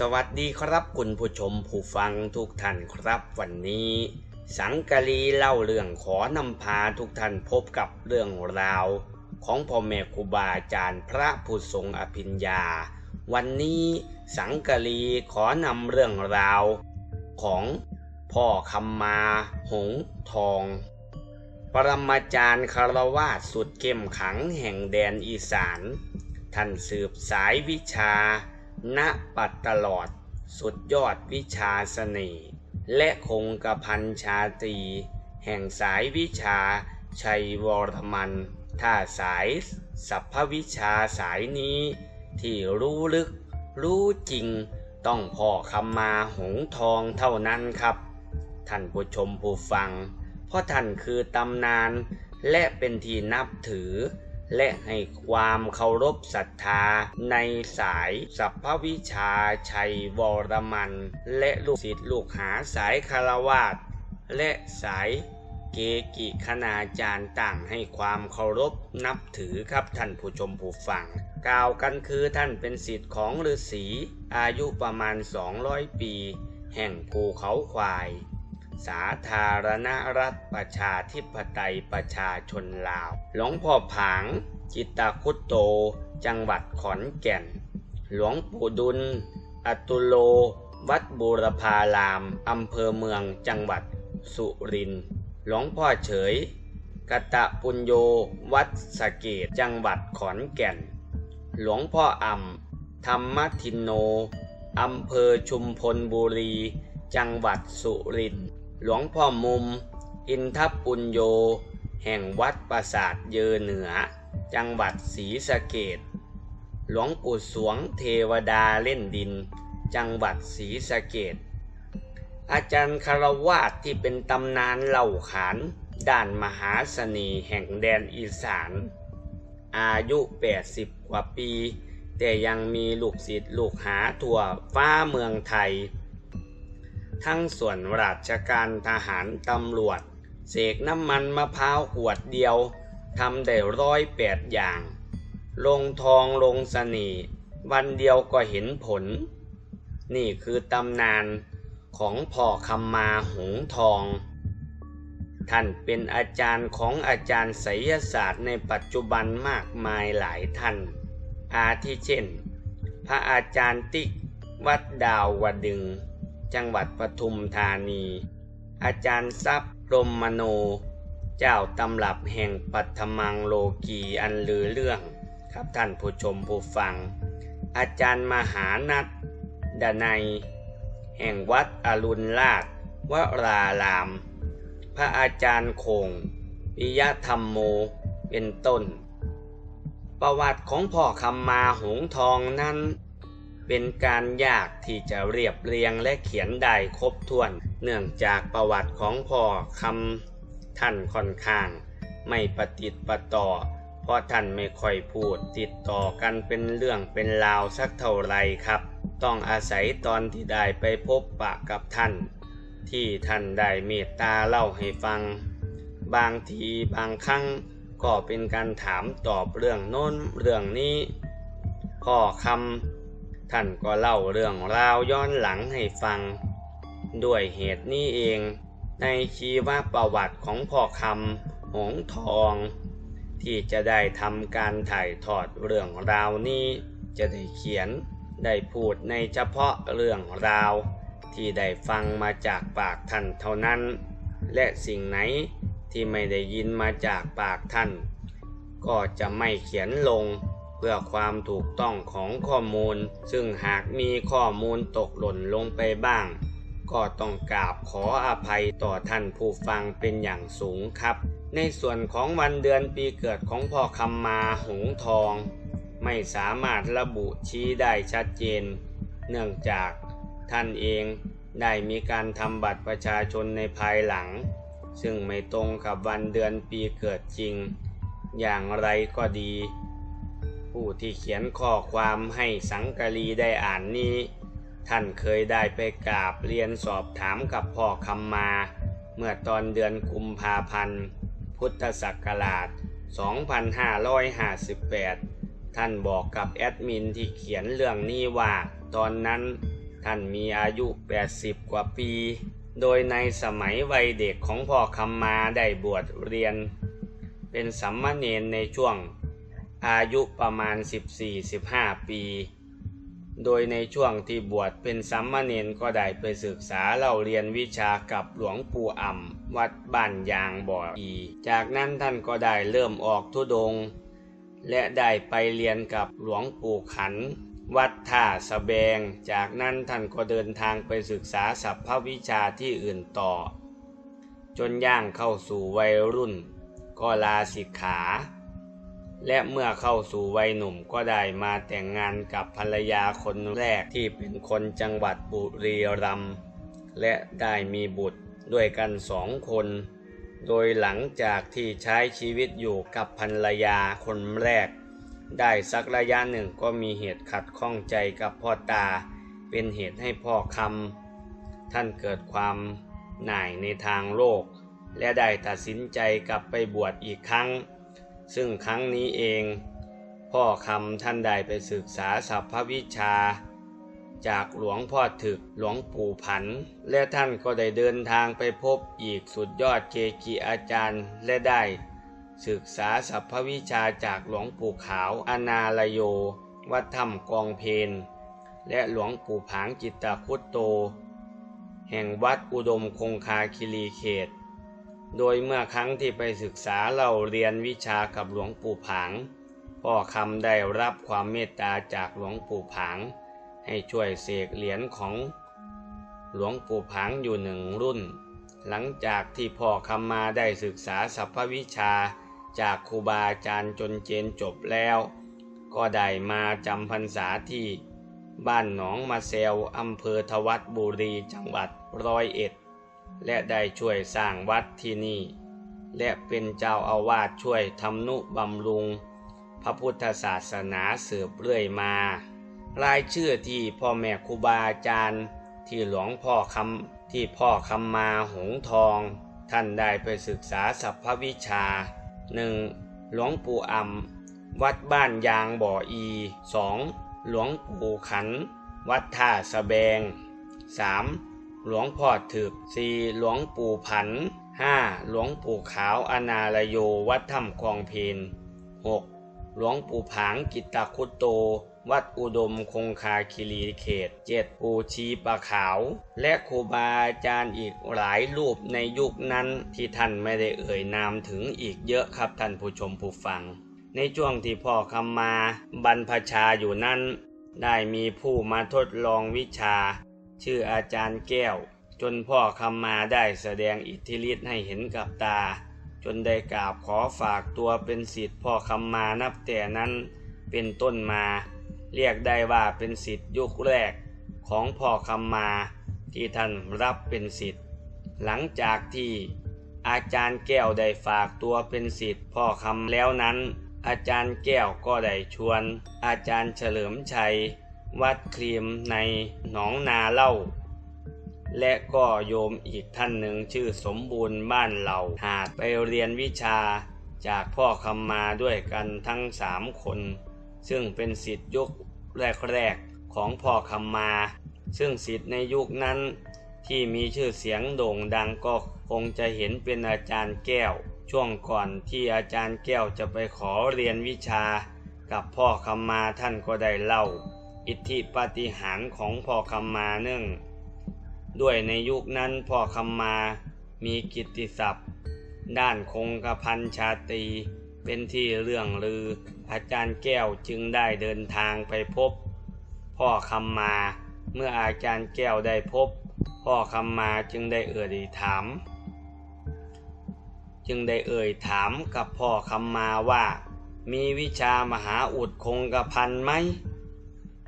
สวัสดีครับคุณผู้ชมผู้ฟังทุกท่านครับวันนี้ สังกะลีเล่าเรื่องขอนำพาทุกท่านพบกับเรื่องราว ของพ่อแม่ครูบาอาจารย์พระผู้ทรงอภิญญา วันนี้สังกะลีขอนำเรื่องราว ของพ่อคำมา หงทอง ปรมาจารย์คารวาสสุดเข้มขังแห่งแดนอีสาน ท่านสืบสายวิชา ณปัดตลอด สุดยอดวิชาเสน่ห์และคงกระพันชาตรีแห่งสายวิชาชัยวรมัน ถ้าสายสัพพวิชาสายนี้ ที่รู้ลึก รู้จริง ต้องพ่อคำมาหงทองเท่านั้นครับ ท่านผู้ชมผู้ฟัง เพราะท่านคือตำนานและเป็นที่นับถือ และให้ความเคารพศรัทธาในสายสัพพวิชาชัยวรมัน และลูกศิษย์ลูกหาสายคารวาสและสายเกกิคณาจารย์ต่างให้ความเคารพนับถือครับท่านผู้ชมผู้ฟัง กล่าวกันคือท่านเป็นศิษย์ของฤาษีอายุประมาณ 200 ปี แห่งภูเขาควาย สาธารณรัฐประชาธิปไตยประชาชนลาว หลวงพ่อผาง จิตตคุตโต จังหวัดขอนแก่น หลวงปู่ดุล อตุโล วัดบูรพาราม อำเภอเมืองจังหวัดสุรินทร์ หลวงพ่อเฉยกตะปุญโย วัดสะเกดจังหวัดขอนแก่น หลวงพ่ออ่ำธรรมทินโน อำเภอชุมพลบุรี จังหวัดสุรินทร์ หลวงพ่อมุม อินทปุญโย แห่งวัดปราสาทเยอเหนือ จังหวัดศรีสะเกดหลวงปู่สวงเทวดาเล่นดิน จังหวัดศรีสะเกดอาจารย์คารวาสที่เป็นตำนานเล่าขานด้านมหาเสน่ห์แห่งแดนอีสาน อายุ 80 กว่าปี แต่ยังมีลูกศิษย์ลูกหาทั่วฟ้าเมืองไทย ทั้งส่วนราชการทหารตำรวจ เสกน้ำมันมะพร้าวขวดเดียวทำได้ร้อยแปดอย่าง ลงทองลงสนีวันเดียวก็เห็นผล นี่คือตำนานของพ่อคำมาหงทอง ท่านเป็นอาจารย์ของอาจารย์ไสยศาสตร์ในปัจจุบันมากมายหลายท่าน อาทิเช่น พระอาจารย์ติ๊กวัดดาววดึง จังหวัดปทุมธานี อาจารย์ทรัพย์พรมมโน เจ้าตำรับแห่งปัทมังโลกีอันลือเรื่องครับท่านผู้ชมผู้ฟัง อาจารย์มหานัทดนัย แห่งวัดอรุณราชวราราม พระอาจารย์คงปิยธรรมโมเป็นต้น ประวัติของพ่อคำมาหงทองนั้น เป็นการยากที่จะเรียบเรียงและเขียนได้ครบถ้วน เนื่องจากประวัติของพ่อคำท่านค่อนข้าง ไม่ปฏิดประต่อ เพราะท่านไม่ค่อยพูดติดต่อกันเป็นเรื่องเป็นราวสักเท่าไรครับ ต้องอาศัยตอนที่ได้ไปพบปะกับท่าน ที่ท่านได้เมตตาเล่าให้ฟัง บางทีบางครั้งก็เป็นการถามตอบเรื่องโน้นเรื่องนี้พ่อคำ ท่านก็เล่าเรื่องราวย้อนหลังให้ฟัง ด้วยเหตุนี้เองในชีวประวัติของพ่อคำหงทอง ที่จะได้ทำการถ่ายทอดเรื่องราวนี้จะได้เขียนได้พูดในเฉพาะเรื่องราว ที่ได้ฟังมาจากปากท่านเท่านั้น และสิ่งไหนที่ไม่ได้ยินมาจากปากท่าน ก็จะไม่เขียนลง พื่อความถูกต้องของข้อมูล ซึ่งหากมีข้อมูลตกหล่นลงไปบ้าง ก็ต้องกราบขออภัยต่อท่านผู้ฟังเป็นอย่างสูงครับ ในส่วนของวันเดือนปีเกิดของพ่อคำมาหงทอง ไม่สามารถระบุชี้ได้ชัดเจน เนื่องจากท่านเองได้มีการทำบัตรประชาชนในภายหลัง ซึ่งไม่ตรงกับวันเดือนปีเกิดจริง อย่างไรก็ดี ผู้ที่เขียนข้อความให้สังกะรีได้อ่านนี้ ท่านเคยได้ไปกราบเรียนสอบถามกับพ่อคำมา เมื่อตอนเดือนกุมภาพันธ์ พุทธศักราช 2558 ท่านบอกกับแอดมินที่เขียนเรื่องนี้ว่า ตอนนั้นท่านมีอายุ 80 กว่าปี โดยในสมัยวัยเด็กของพ่อคำมาได้บวชเรียน เป็นสัมมาเนนในช่วง อายุประมาณ 14-15 ปี โดยในช่วงที่บวชเป็นสัมมาเนนก็ได้ไปศึกษาเล่าเรียนวิชากับหลวงปู่อ่ำวัดบ้านยางบ่ออี จากนั้นท่านก็ได้เริ่มออกทุดง และได้ไปเรียนกับหลวงปู่ขัน วัดท่าสะแบง จากนั้นท่านก็เดินทางไปศึกษาสัพพวิชาที่อื่นต่อ จนย่างเข้าสู่วัยรุ่น ก็ลาสิกขา และเมื่อเข้าสู่วัยหนุ่มก็ได้มาแต่งงานกับภรรยาคนแรกที่เป็นคนจังหวัดบุรีรัมย์และได้มีบุตรด้วยกันสองคน โดยหลังจากที่ใช้ชีวิตอยู่กับภรรยาคนแรก ได้สักระยะหนึ่งก็มีเหตุขัดข้องใจกับพ่อตา เป็นเหตุให้พ่อคำท่านเกิดความหน่ายในทางโลก และได้ตัดสินใจกลับไปบวชอีกครั้ง ซึ่งครั้งนี้เอง พ่อคำท่านได้ไปศึกษาสัพพวิชา จากหลวงพ่อถึกหลวงปู่ผัน และท่านก็ได้เดินทางไปพบอีกสุดยอดเกจิอาจารย์และได้ ศึกษาสัพพวิชาจากหลวงปู่ขาวอนาลโย วัดถ้ำกองเพนและหลวงปู่ผางจิตตคุตโต แห่งวัดอุดมคงคาคิรีเขต โดยเมื่อครั้งที่ไปศึกษาเราเรียนวิชากับหลวงปู่ผางพ่อคำได้รับความเมตตาจากหลวงปู่ผาง ให้ช่วยเสกเหรียญของหลวงปู่ผางอยู่หนึ่งรุ่น หลังจากที่พ่อคำมาได้ศึกษาสัพพวิชาจากครูบาอาจารย์จนเจนจบแล้ว ก็ได้มาจำพรรษาที่บ้านหนองมาเซลอำเภอทวัดบุรีจังหวัดร้อยเอ็ด และได้ช่วยสร้างวัดที่นี่ และเป็นเจ้าอาวาสช่วยทำนุบำรุง พระพุทธศาสนาสืบเรื่อยมา รายชื่อที่พ่อแม่ครูบาอาจารย์ที่หลวงพ่อคำที่พ่อคำมาหงทอง ท่านได้ไปศึกษาสัพพวิชา 1. หลวงปู่อ่ำวัดบ้านยางบ่ออี 2. หลวงปู่ขัน วัดท่าสะแบง 3. หลวงพ่อถึก 4. หลวงปู่ผัน 5. หลวงปู่ขาวอนาลโยวัดถ้ำกองเพน 6. หลวงปู่ผางกิตตคุตโต วัดอุดมคงคาคิรีเขต 7. ปู่ชีปะขาว และครูบาอาจารย์อีกหลายรูปในยุคนั้นที่ท่านไม่ได้เอ่ยนามถึงอีกเยอะครับท่านผู้ชมผู้ฟัง ในช่วงที่พ่อคำมาบรรพชาอยู่นั้นได้มีผู้มาทดลองวิชา ชื่ออาจารย์แก้ว จนพ่อคำมาได้แสดงอิทธิฤทธิ์ให้เห็นกับตา จนได้กราบขอฝากตัวเป็นศิษย์พ่อคำมานับแต่นั้นเป็นต้นมา เรียกได้ว่าเป็นศิษย์ยุคแรกของพ่อคำมาที่ท่านรับเป็นศิษย์หลังจากที่อาจารย์แก้วได้ฝากตัวเป็นศิษย์พ่อคำแล้วนั้น อาจารย์แก้วก็ได้ชวน อาจารย์เฉลิมชัย วัดครีมในหนองนาเล่า และก็โยมอีกท่านหนึ่งชื่อสมบูรณ์บ้านเหล่าหาดไปเรียนวิชาจากพ่อคำมาด้วยกันทั้งสามคน ซึ่งเป็นสิทธิยุคแรกๆของพ่อคำมา ซึ่งสิทธิ์ในยุคนั้นที่มีชื่อเสียงโด่งดังก็คงจะเห็นเป็นอาจารย์แก้ว ช่วงก่อนที่อาจารย์แก้วจะไปขอเรียนวิชา กับพ่อคำมาท่านก็ได้เล่า อิทธิปาฏิหาริย์ของพ่อคำมาเนื่อง ด้วยในยุคนั้นพ่อคำมามีกิตติศัพท์ ด้านคงกระพันชาตรีเป็นที่เรื่องลือ อาจารย์แก้วจึงได้เดินทางไปพบ พ่อคำมาเมื่ออาจารย์แก้วได้พบ พ่อคำมาจึงได้เอ่ยถาม จึงได้เอ่ยถามกับพ่อคำมาว่า มีวิชามหาอุดคงกระพันไหม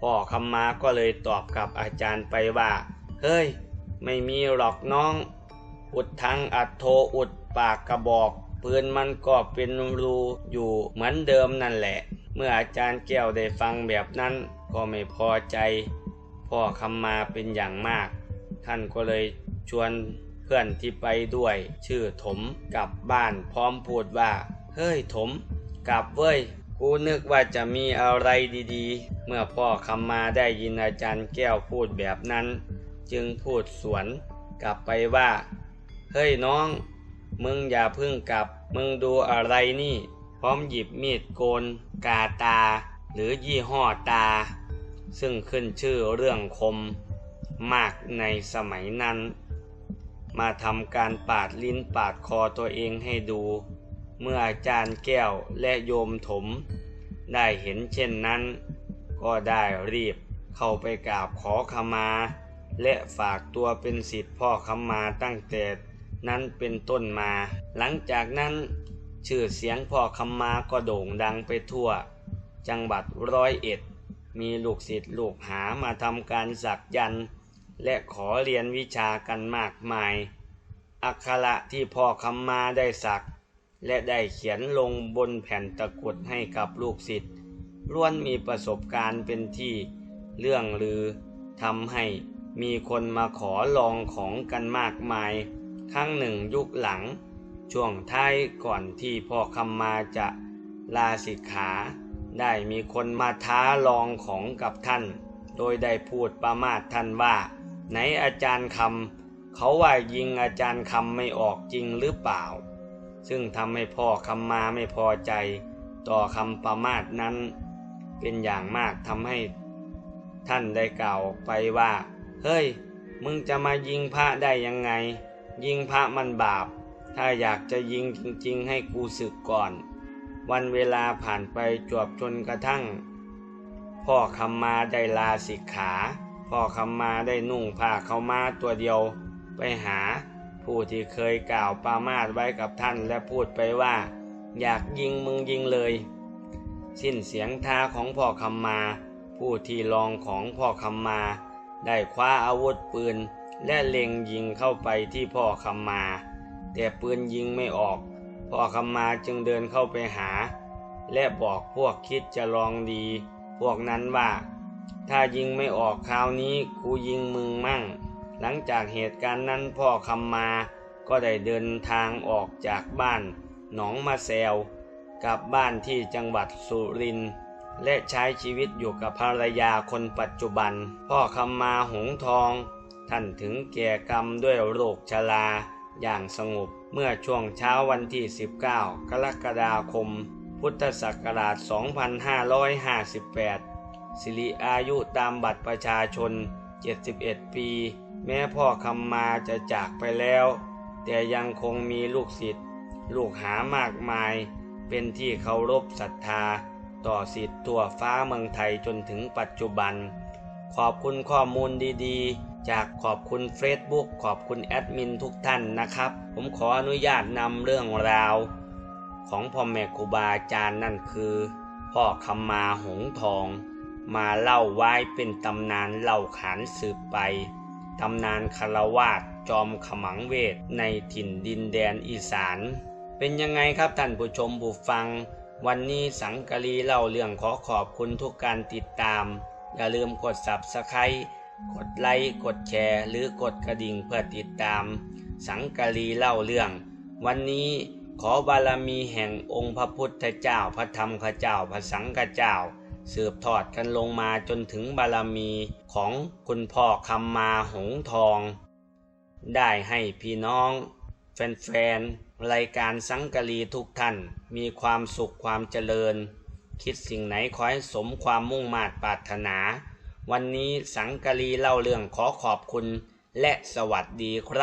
พ่อคำมาก็เลยตอบกับอาจารย์ไปว่า เฮ้ย ไม่มีหรอกน้อง อุดทั้งอัดโทอุดปากกระบอกปืนมันก็เป็นรูอยู่เหมือนเดิมนั่นแหละ เมื่ออาจารย์แก้วได้ฟังแบบนั้นก็ไม่พอใจ พ่อคำมาเป็นอย่างมาก ท่านก็เลยชวนเพื่อนที่ไปด้วย ชื่อถมกลับบ้านพร้อมพูดว่า เฮ้ยถม กลับเว้ย กูนึกว่าจะมีอะไรดีๆ เมื่อพ่อคำมาได้ยินอาจารย์แก้วพูดแบบนั้น จึงพูดสวนกลับไปว่า เฮ้ยน้อง มึงอย่าพึ่งกลับ มึงดูอะไรนี่ พร้อมหยิบมีดโกน กาตา หรือยี่ห้อตา ซึ่งขึ้นชื่อเรื่องคม มากในสมัยนั้น มาทำการปาดลิ้นปาดคอตัวเองให้ดู เมื่ออาจารย์แก้วและโยมถม ได้เห็นเช่นนั้น ก็ได้รีบเข้าไปกราบขอขมา และฝากตัวเป็นสิทธิพ่อขมาตั้งแต่นั้นเป็นต้นมา หลังจากนั้น ชื่อเสียงพ่อคำมาก็โด่งดังไปทั่ว จังหวัดร้อยเอ็ด มีลูกศิษย์ลูกหามาทำการสักยันต์และขอเรียนวิชากันมากมาย อักขระที่พ่อคำมาได้สัก และได้เขียนลงบนแผ่นตะกุดให้กับลูกศิษย์ล้วนมีประสบการณ์เป็นที่เรื่องลือทำให้มีคนมาขอลองของกันมากมาย ครั้งหนึ่งยุคหลัง ช่วงท้ายก่อนที่พ่อคำมาจะลาสิกขา ได้มีคนมาท้าลองของกับท่าน โดยได้พูดประมาทท่านว่า ไหนอาจารย์คำเขาว่ายิงอาจารย์คำไม่ออกจริงหรือเปล่า ซึ่งทำให้พ่อคำมาไม่พอใจ ต่อคำประมาทนั้น เป็นอย่างมากทำให้ ท่านได้กล่าวไปว่า เฮ้ย มึงจะมายิงพระได้ยังไง ยิงพระมันบาป ถ้าอยากจะยิงจริงๆ ให้กูศึกก่อน วันเวลาผ่านไปจวบจนกระทั่ง พ่อคำมาได้ลาสิกขา พ่อคำมาได้นุ่งผ้าเขามาตัวเดียว ไปหา ผู้ที่เคยกล่าวปามาตไว้กับท่านและพูดไปว่า อยากยิงมึงยิงเลย สิ้นเสียงท้าของพ่อคำมา ผู้ที่รองของพ่อคำมา ได้คว้าอาวุธปืน และเล็งยิงเข้าไปที่พ่อคำมา แต่ปืนยิงไม่ออก พ่อคำมาจึงเดินเข้าไปหา และบอกพวกคิดจะลองดี พวกนั้นว่า ถ้ายิงไม่ออกคราวนี้กูยิงมึงมั่ง หลังจากเหตุการณ์นั้นพ่อคำมาก็ได้เดินทางออกจากบ้านหนองมาแซวกลับบ้านที่จังหวัดสุรินทร์และใช้ชีวิตอยู่กับภรรยาคนปัจจุบัน พ่อคำมาหงทอง ท่านถึงแก่กรรมด้วยโรคชราอย่างสงบเมื่อช่วงเช้าวันที่ 19 กรกฎาคม พุทธศักราช 2558 สิริอายุตามบัตรประชาชน 71 ปี แม้พ่อคำมาจะจากไปแล้ว แต่ยังคงมีลูกศิษย์ลูกหามากมาย เป็นที่เคารพศรัทธา ต่อสิทธิ์ทั่วฟ้าเมืองไทยจนถึงปัจจุบัน ขอบคุณข้อมูลดีๆ จากขอบคุณ Facebook ขอบคุณแอดมินทุกท่านนะครับ ผมขออนุญาตนำเรื่องราว ของพ่อแม่ครูบาอาจารย์นั่นคือ พ่อคำมาหงทอง มาเล่าไว้เป็นตำนานเล่าขานสืบไป ตำนานคารวาสจอมขมังเวทในถิ่นดินแดนอีสาน เป็นยังไงครับท่านผู้ชมผู้ฟัง วันนี้สังกะรีเล่าเรื่องขอขอบคุณทุกการติดตาม อย่าลืมกด subscribe กดไลค์กดแชร์หรือกดกระดิ่งเพื่อติดตาม สังกะรีเล่าเรื่อง วันนี้ขอบารมีแห่งองค์พระพุทธเจ้าพระธรรมข้าเจ้าพระสังฆเจ้า สืบทอดกันลงมาจนถึงบารมีของคุณพ่อคำมาหงทอง ได้ให้พี่น้อง แฟนๆ รายการสังกะรีทุกท่าน มีความสุขความเจริญ คิดสิ่งไหนขอให้สมความมุ่งมา่ปรารถนา วันนี้สังกะรีเล่าเรื่องขอขอบคุณและสวัสดีครับ